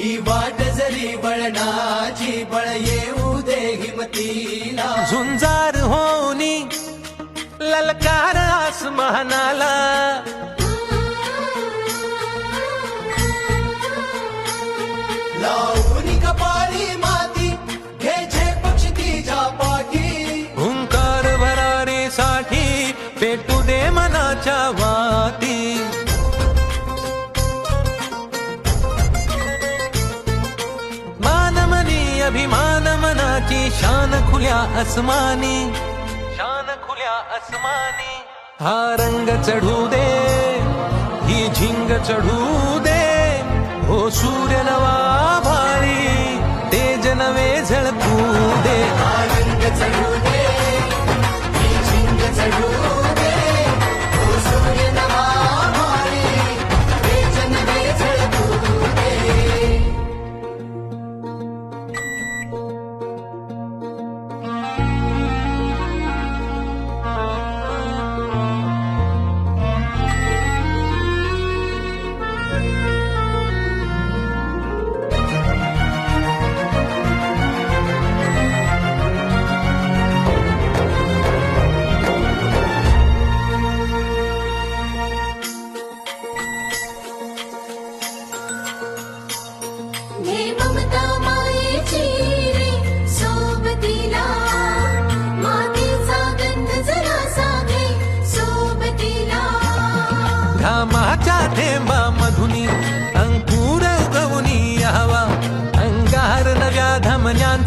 ही वाट जरी बळणाची बळ येऊ दे हिमतीला झुंजार होनी ललकार आसमानाला चाव माती पेटू दे मनाच्या अभिमान मनाची शान खुल्या अस्मानी शान खुल्या अस्मानी हा रंग चढू दे ही झिंग चढू दे. हो सूर्य नवा भारी तेज नवे झळकू दे. आनंद चढू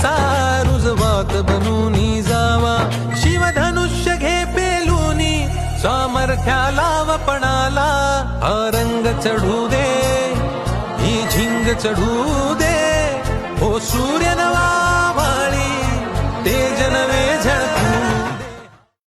तारुजवात रुजवात बनूनी जावा. शिवधनुष्य घे पेलूनी सामर्थ्याला वपणाला हा रंग चढू दे ही झिंग चढू दे. ओ सूर्य नवा